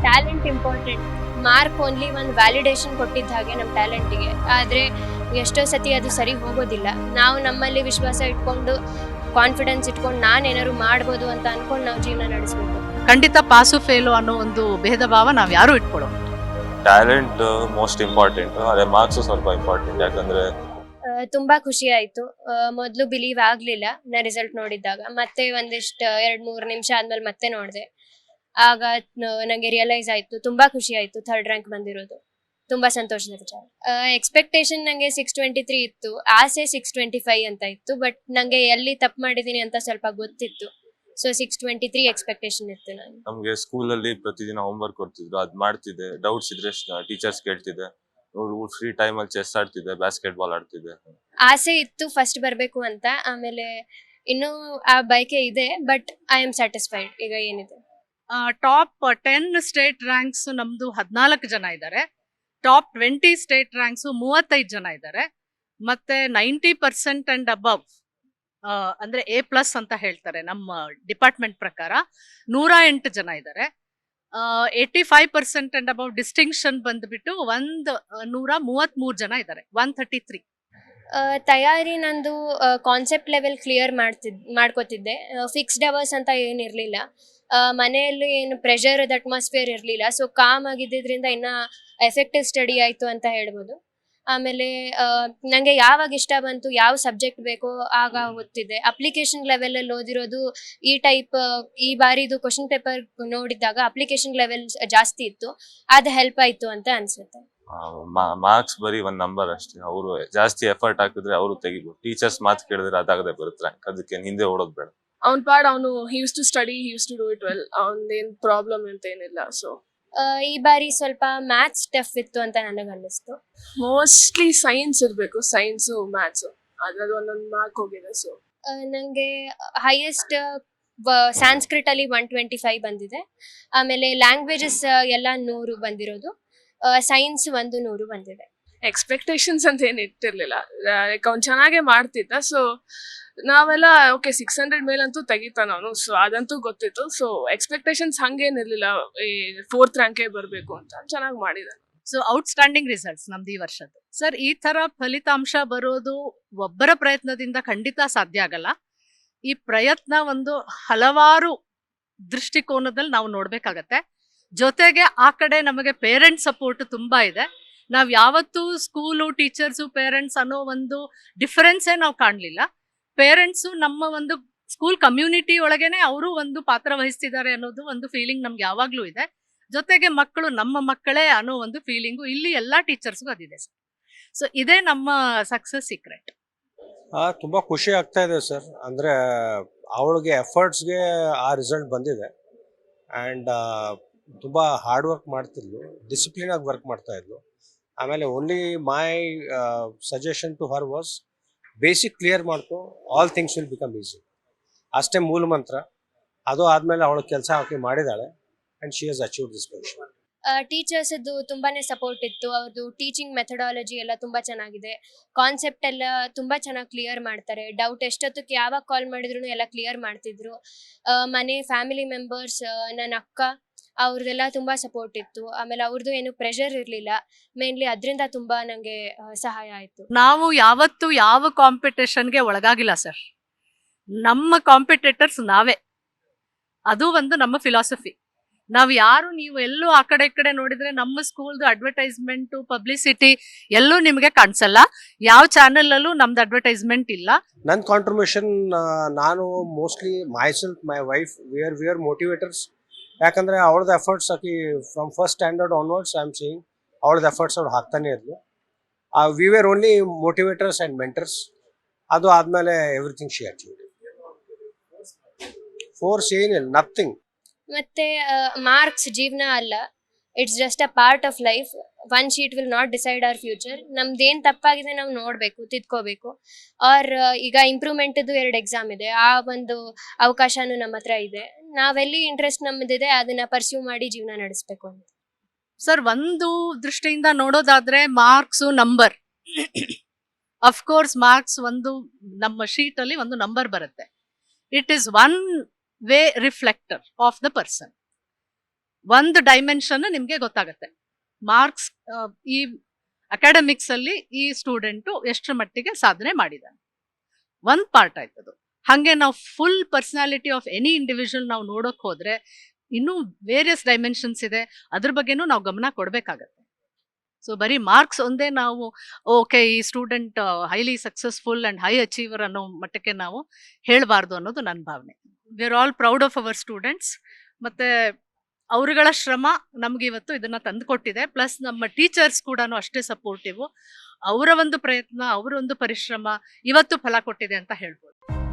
Talent important mark only ಒಂದು validation ಕೊಟ್ಟಿದ್ದ ಹಾಗೆ ನಮ್ಮ ಟ್ಯಾಲೆಂಟಿಗೆ ಆದರೆ ಎಷ್ಟೋ ಸತಿ ಅದು ಸರಿ ಹೋಗೋದಿಲ್ಲ. ನಾವು ನಮ್ಮಲ್ಲಿ ವಿಶ್ವಾಸ ಇಟ್ಕೊಂಡು ಕಾನ್ಫಿಡೆನ್ಸ್ ಇಟ್ಕೊಂಡು ನಾನು ಏನಾದ್ರು ಮಾಡ್ಬೋದು ಅಂತ ಅನ್ಕೊಂಡು ನಾವು ಜೀವನ ನಡೆಸ್ಬೇಕು. ಖಂಡಿತ ಪಾಸು ಫೇಲು ಅನ್ನೋ ಒಂದು ಭೇದ ಭಾವ ನಾವು ಯಾರು ಇಟ್ಕೊಳ್ಳೋ ಟ್ಯಾಲೆಂಟ್ ಮೋಸ್ಟ್ ಇಂಪಾರ್ಟೆಂಟ್ ಅದೇ ಮಾರ್ಕ್ಸ್ ಸ್ವಲ್ಪ ಇಂಪಾರ್ಟೆಂಟ್ ಯಾಕಂದ್ರೆ ಆ, ತುಂಬಾ ಖುಷಿ ಆಯ್ತು. ಮೊದಲು ಮೊದ್ಲು ಬಿಲೀವ್ ಆಗ್ಲಿಲ್ಲ ನಾ ರಿಸಲ್ಟ್ ನೋಡಿದ್ದಾಗ. ಮತ್ತೆ ಒಂದಿಷ್ಟು ಎರಡ್ ಮೂರು ನಿಮಿಷ ಆದ್ಮೇಲೆ ಮತ್ತೆ ನೋಡಿದೆ. ಆಗ ನನಗೆ ನಂಗೆ ರಿಯಲೈಸ್ ಆಯಿತು. ತುಂಬಾ ಖುಷಿ ಆಯ್ತು ಥರ್ಡ್ ರ್ಯಾಂಕ್ ಬಂದಿರೋದು. ತುಂಬಾ ಸಂತೋಷದ ವಿಚಾರ. ಎಕ್ಸ್ಪೆಕ್ಟೇಷನ್ ನನಗೆ ಸಿಕ್ಸ್ ಟ್ವೆಂಟಿ ತ್ರೀ ಇತ್ತು. ಆಸೆ ಸಿಕ್ಸ್ ಟ್ವೆಂಟಿ ಫೈವ್ ಅಂತ ಇತ್ತು. ಬಟ್ ನನಗೆ ಎಲ್ಲಿ ತಪ್ಪು ಮಾಡಿದ್ದೀನಿ ಅಂತ ಸ್ವಲ್ಪ ಗೊತ್ತಿತ್ತು. So six twenty three expectation ಇತ್ತು ನಾನು ನಮಗೆ ಸ್ಕೂಲಲ್ಲಿ ಪ್ರತಿದಿನ ಹೋಮ್ವರ್ಕ್ ಕೊಡ್ತಿದ್ರು. ಅದು ಮಾಡ್ತಿದ್ದೆ. ಡೌಟ್ಸ್ ಇದ್ರೆ ಟೀಚರ್ಸ್ ಕೇಳ್ತಿದ್ದೆ. ಫ್ರೀ ಟೈಮ್ ಅಲ್ಲಿ ಚೆಸ್ ಆಡ್ತಿದ್ದೆ ಬಾಸ್ಕೆಟ್ ಬಾಲ್ ಆಡ್ತಿದ್ದೆ. ಆಸೆ ಇತ್ತು ಫಸ್ಟ್ ಬರಬೇಕು ಅಂತ. ಆಮೇಲೆ ಇನ್ನೂ ಆ ಬೈಕೆ ಇದೆ. ಬಟ್ ಐ ಆಮ್ ಸ್ಯಾಟಿಸ್ಫೈಡ್ ಈಗ ಏನಿದೆ? ಟಾಪ್ ಟೆನ್ ಸ್ಟೇಟ್ ರ್ಯಾಂಕ್ಸ್ ನಮ್ದು ಹದಿನಾಲ್ಕು ಜನ ಇದ್ದಾರೆ ಟಾಪ್ ಟ್ವೆಂಟಿ ಸ್ಟೇಟ್ ರ್ಯಾಂಕ್ಸ್ ಮೂವತ್ತೈದು ಜನ ಇದ್ದಾರೆ ಮತ್ತೆ ನೈಂಟಿ ಪರ್ಸೆಂಟ್ ಅಂಡ್ ಅಬವ್ ಅಂದ್ರೆ ಎ ಪ್ಲಸ್ ಅಂತ ಹೇಳ್ತಾರೆ ನಮ್ಮ ಡಿಪಾರ್ಟ್ಮೆಂಟ್ ಪ್ರಕಾರ. ನೂರ ಎಂಟು ಜನ ಇದ್ದಾರೆ eighty five percent and above distinction ಬಂದ್ಬಿಟ್ಟು ಒಂದು ನೂರ ಮೂವತ್ಮೂರು ಜನ ಇದ್ದಾರೆ ಒನ್ ಥರ್ಟಿ ತ್ರೀ ತಯಾರಿ ನಂದು ಕಾನ್ಸೆಪ್ಟ್ ಲೆವೆಲ್ ಕ್ಲಿಯರ್ ಮಾಡ್ತಿದ್, ಮಾಡ್ಕೋತಿದ್ದೆ. ಫಿಕ್ಸ್ಡ್ ಅವರ್ಸ್ ಅಂತ ಏನಿರಲಿಲ್ಲ ಮನೆಯಲ್ಲಿ ಏನು ಪ್ರೆಷರ್ ಅಟ್ಮಾಸ್ಫಿಯರ್ ಇರಲಿಲ್ಲ. ಸೊ ಕಾಮ್ ಆಗಿದ್ದರಿಂದ ಇನ್ನ ಎಫೆಕ್ಟಿವ್ ಸ್ಟಡಿ ಆಯಿತು ಅಂತ ಹೇಳ್ಬೋದು. ಆಮೇಲೆ ನನಗೆ ಯಾವಾಗ ಇಷ್ಟ ಬಂತು, ಯಾವ ಸಬ್ಜೆಕ್ಟ್ ಬೇಕೋ ಆಗ ಓದ್ತಿದ್ದೆ. ಅಪ್ಲಿಕೇಶನ್ ಲೆವೆಲಲ್ಲಿ ಓದಿರೋದು ಈ ಟೈಪ್ ಈ ಬಾರಿದು ಕ್ವಶನ್ ಪೇಪರ್ ನೋಡಿದಾಗ ಅಪ್ಲಿಕೇಶನ್ ಲೆವೆಲ್ ಜಾಸ್ತಿ ಇತ್ತು. ಅದು ಹೆಲ್ಪ್ ಆಯಿತು ಅಂತ ಅನ್ಸುತ್ತೆ. ಮಾರ್ಕ್ಸ್ ಬರೀ ಒಂದ್ ನಂಬರ್ ಅಷ್ಟೇ. ಅವರು ಜಾಸ್ತಿ ಎಫರ್ಟ್ ಹಾಕಿದ್ರೆ ಅವರು ತೆಗಿಬೋದು. ಟೀಚರ್ಸ್ ಮಾತು ಕೇಳಿದ್ರೆ ಅದಾಗದೆ ಬರುತ್ತೆ ರ್ಯಾಂಕ್ ಅದಕ್ಕೆ ಹಿಂದೆ ಓಡೋದ್ ಬೇಡ. ಅವ್ನ ಪಾಡ್ ಅವನು he's to study he's to do it well ಅವ್ನದೇನ್ problem ಅಂತ ಏನಿಲ್ಲ ಸೊ ಈ ಬಾರಿ ಸ್ವಲ್ಪ ಮ್ಯಾಥ್ಸ್ ಟಫ್ ಇತ್ತು ಅಂತ ನನಗೆ ಅನ್ನಿಸ್ತು. ಮೋಸ್ಟ್ಲಿ ಸೈನ್ಸ್ ಇರಬೇಕು ಸೈನ್ಸು ಮ್ಯಾಥ್ಸು ಅದ್ರಲ್ಲಿ ಒಂದೊಂದು ಮಾರ್ಕ್ ಹೋಗಿದೆ ಸೊ ನನಗೆ ನಂಗೆ ಹೈಯೆಸ್ಟ್ ಸ್ಯಾನ್ಸ್ಕ್ರಿಟ್ ಅಲ್ಲಿ ಒನ್ ಟ್ವೆಂಟಿ ಫೈವ್ ಬಂದಿದೆ. ಆಮೇಲೆ ಲ್ಯಾಂಗ್ವೇಜಸ್ ಎಲ್ಲ ನೂರು ಬಂದಿರೋದು. ಸೈನ್ಸ್ ಒಂದು ನೂರು ಬಂದಿದೆ. ಎಕ್ಸ್ಪೆಕ್ಟೇಷನ್ಸ್ ಅಂತ ಏನು ಇಟ್ಟಿರ್ಲಿಲ್ಲ. ಲೈಕ್ ಅವ್ನು ಚೆನ್ನಾಗೇ ಮಾಡ್ತಿದ್ದ ಸೊ ನಾವೆಲ್ಲ ಓಕೆ ಸಿಕ್ಸ್ ಹಂಡ್ರೆಡ್ ಮೇಲಂತೂ ತೆಗಿತಾನ ಅವನು ಸೊ ಅದಂತೂ ಗೊತ್ತಿತ್ತು. ಸೊ ಎಕ್ಸ್ಪೆಕ್ಟೇಷನ್ಸ್ ಹಂಗೇನಿರ್ಲಿಲ್ಲ ಈ ಫೋರ್ತ್ ರ್ಯಾಂಕೇ ಬರಬೇಕು ಅಂತ ಚೆನ್ನಾಗಿ ಮಾಡಿದ ಸೊ ಔಟ್ಸ್ಟ್ಯಾಂಡಿಂಗ್ ರಿಸಲ್ಟ್ಸ್ ನಮ್ದು ಈ ವರ್ಷದ್ದು. ಸರ್ ಈ ತರ ಫಲಿತಾಂಶ ಬರೋದು ಒಬ್ಬರ ಪ್ರಯತ್ನದಿಂದ ಖಂಡಿತ ಸಾಧ್ಯ ಆಗಲ್ಲ. ಈ ಪ್ರಯತ್ನ ಒಂದು ಹಲವಾರು ದೃಷ್ಟಿಕೋನದಲ್ಲಿ ನಾವು ನೋಡ್ಬೇಕಾಗತ್ತೆ. ಜೊತೆಗೆ ಆ ಕಡೆ ನಮಗೆ ಪೇರೆಂಟ್ಸ್ ಸಪೋರ್ಟ್ ತುಂಬಾ ಇದೆ. ನಾವು ಯಾವತ್ತೂ ಸ್ಕೂಲು ಟೀಚರ್ಸು ಪೇರೆಂಟ್ಸ್ ಅನ್ನೋ ಒಂದು ಡಿಫರೆನ್ಸೇ ನಾವು ಕಾಣಲಿಲ್ಲ. ಪೇರೆಂಟ್ಸು ನಮ್ಮ ಒಂದು ಸ್ಕೂಲ್ ಕಮ್ಯುನಿಟಿ ಒಳಗೇನೆ ಅವರು ಒಂದು ಪಾತ್ರ ವಹಿಸ್ತಿದ್ದಾರೆ ಅನ್ನೋದು ಒಂದು ಫೀಲಿಂಗ್ ನಮ್ಗೆ ಯಾವಾಗಲೂ ಇದೆ. ಜೊತೆಗೆ ಮಕ್ಕಳು ನಮ್ಮ ಮಕ್ಕಳೇ ಅನ್ನೋ ಒಂದು ಫೀಲಿಂಗು ಇಲ್ಲಿ ಎಲ್ಲಾ ಟೀಚರ್ಸ್ಗೂ ಅದಿದೆ ಸರ್. ಸೊ ಇದೇ ನಮ್ಮ ಸಕ್ಸಸ್ ಸೀಕ್ರೆಟ್ ತುಂಬ ಖುಷಿ ಆಗ್ತಾ ಇದೆ ಸರ್. ಅಂದ್ರೆ, ಅವಳಿಗೆ ಎಫರ್ಟ್ಸ್ಗೆ ಆ ರಿಸಲ್ಟ್ ಬಂದಿದೆ. ಆ್ಯಂಡ್ ತುಂಬಾ ಹಾರ್ಡ್ ವರ್ಕ್ ಮಾಡ್ತಿದ್ಲು ಡಿಸಿಪ್ಲಿನ್ ಆಗಿ ವರ್ಕ್ ಮಾಡ್ತಾ ಇದ್ಲು. ಆಮೇಲೆ only my suggestion to her was basic clear ಮಾಡ್ಕೊ all things will become easy ಅಷ್ಟೇ ಮೂಲ ಮಂತ್ರ. ಅದು ಆದ್ಮೇಲೆ ಅವಳು ಕೆಲಸ ಹಾಕಿ ಮಾಡಿದಾಳೆ and she has achieve this position teachers ತುಂಬಾನೇ ಸಪೋರ್ಟ್ ಇತ್ತು. ಅವ್ರದ್ದು ಟೀಚಿಂಗ್ ಮೆಥಡಾಲಜಿ ಎಲ್ಲ ತುಂಬಾ ಚೆನ್ನಾಗಿದೆ. ಕಾನ್ಸೆಪ್ಟ್ ಎಲ್ಲ ತುಂಬಾ ಚೆನ್ನಾಗಿ ಕ್ಲಿಯರ್ ಮಾಡ್ತಾರೆ. ಡೌಟ್ ಎಷ್ಟೊತ್ತಕ್ಕೆ ಯಾವಾಗ ಕಾಲ್ ಮಾಡಿದ್ರು ಎಲ್ಲ ಕ್ಲಿಯರ್ ಮಾಡ್ತಿದ್ರು. ಮನೆ ಫ್ಯಾಮಿಲಿ ಮೆಂಬರ್ಸ್ ನನ್ನ ಅಕ್ಕ ಅವ್ರದ್ದೆಲ್ಲ ತುಂಬಾ ಸಪೋರ್ಟ್ ಇತ್ತು. ಆಮೇಲೆ ಅವ್ರದ್ದು ಏನು ಪ್ರೆಷರ್ ಇರಲಿಲ್ಲ. ಮೇನ್ಲಿ ಅದರಿಂದ ತುಂಬಾ ನಂಗೆ ಸಹಾಯ ಆಯ್ತು. ನಾವು ಯಾವತ್ತೂ ಯಾವ ಕಾಂಪಿಟೇಷನ್ಗೆ ಒಳಗಾಗಿಲ್ಲ ಸರ್ ನಮ್ಮ ಕಾಂಪಿಟೇಟರ್ಸ್ ನಾವೇ. ಅದು ಒಂದು ನಮ್ಮ ಫಿಲಾಸಫಿ ನಾವು ಯಾರು ನೀವು ಎಲ್ಲೂ ಆ ಕಡೆ ಈ ಕಡೆ ನೋಡಿದ್ರೆ ನಮ್ಮ ಸ್ಕೂಲ್ದು ಅಡ್ವರ್ಟೈಸ್ಮೆಂಟ್ ಪಬ್ಲಿಸಿಟಿ ಎಲ್ಲೂ ನಿಮಗೆ ಕಾಣಿಸಲ್ಲ. ಯಾವ ಚಾನೆಲ್ ಅಲ್ಲೂ ನಮ್ದು ಅಡ್ವರ್ಟೈಸ್ಮೆಂಟ್ ಇಲ್ಲ. ನನ್ನ ಕಾಂಟ್ರಿಬ್ಯೂಷನ್ ನಾನು mostly myself my wife we are we are motivators ಯಾಕಂದರೆ ಅವ್ರದ್ದು ಎಫರ್ಟ್ಸ್ ಆಕಿ from first standard onwards I am seeing ಅವ್ರದ್ದು ಎಫರ್ಟ್ಸ್ ಅವ್ರು ಹಾಕ್ತಾನೆ ಇದ್ಲು. We were only motivators and mentors ಅದು ಆದಮೇಲೆ ಎವ್ರಿಥಿಂಗ್ ಶಿ ಅಚೀವ್ ಫೋರ್ಸ್ ಏನಿಲ್ಲ ನಥಿಂಗ್ ಮತ್ತೆ ಮಾರ್ಕ್ಸ್ ಜೀವನ ಅಲ್ಲ. It's just a part of life one sheet will not decide our future ನಮ್ದೇನ್ ತಪ್ಪಾಗಿದೆ ನಾವು ನೋಡ್ಬೇಕು, ತಿದ್ಕೋಬೇಕು. ಆರ್ ಈಗ ಇಂಪ್ರೂವ್ಮೆಂಟ್ದು ಎರಡು ಎಕ್ಸಾಮ್ ಇದೆ. ಆ ಒಂದು ಅವಕಾಶನೂ ನಮ್ಮ ಹತ್ರ ಇದೆ. ನಾವೆಲ್ಲಿ ಇಂಟ್ರೆಸ್ಟ್ ನಮ್ಮದಿದೆ ಅದನ್ನ ಪರ್ಸ್ಯೂ ಮಾಡಿ ಜೀವನ ನಡೆಸಬೇಕು ಅಂತ. ಸರ್ ಒಂದು ದೃಷ್ಟಿಯಿಂದ ನೋಡೋದಾದ್ರೆ ಮಾರ್ಕ್ಸು ನಂಬರ್ ಅಫ್ಕೋರ್ಸ್ ಮಾರ್ಕ್ಸ್ ಒಂದು ನಮ್ಮ ಶೀಟಲ್ಲಿ ಒಂದು ನಂಬರ್ ಬರುತ್ತೆ. It is one way reflector of the person ಒಂದು ಡೈಮೆನ್ಷನ್ ನಿಮಗೆ ಗೊತ್ತಾಗತ್ತೆ. ಮಾರ್ಕ್ಸ್ ಈ ಅಕಾಡೆಮಿಕ್ಸ್ ಅಲ್ಲಿ ಈ ಸ್ಟೂಡೆಂಟು ಎಷ್ಟರ ಮಟ್ಟಿಗೆ ಸಾಧನೆ ಮಾಡಿದ್ದಾನೆ ಒಂದ್ ಪಾರ್ಟ್ ಆಯ್ತದು ಹಾಗೆ ನಾವು full personality of any individual ನಾವು ನೋಡೋಕೆ ಹೋದ್ರೆ ಇನ್ನೂ ವೇರಿಯಸ್ ಡೈಮೆನ್ಷನ್ಸ್ ಇದೆ. ಅದ್ರ ಬಗ್ಗೆನೂ ನಾವು ಗಮನ ಕೊಡಬೇಕಾಗತ್ತೆ. ಸೊ ಬರೀ ಮಾರ್ಕ್ಸ್ ಒಂದೇ ನಾವು ಓಕೆ ಈ student highly successful and high achiever ಅನ್ನೋ ಮಟ್ಟಕ್ಕೆ ನಾವು ಹೇಳಬಾರ್ದು ಅನ್ನೋದು ನನ್ನ ಭಾವನೆ. We are all proud of our students ಮತ್ತೆ ಅವರುಗಳ ಶ್ರಮ ನಮ್ಗೆ ಇವತ್ತು ಇದನ್ನ ತಂದುಕೊಟ್ಟಿದೆ ಪ್ಲಸ್ ನಮ್ಮ ಟೀಚರ್ಸ್ ಕೂಡ ಅಷ್ಟೇ ಸಪೋರ್ಟಿವ್ ಅವರ ಒಂದು ಪ್ರಯತ್ನ, ಅವರ ಒಂದು ಪರಿಶ್ರಮ ಇವತ್ತು ಫಲ ಕೊಟ್ಟಿದೆ ಅಂತ ಹೇಳ್ಬೋದು.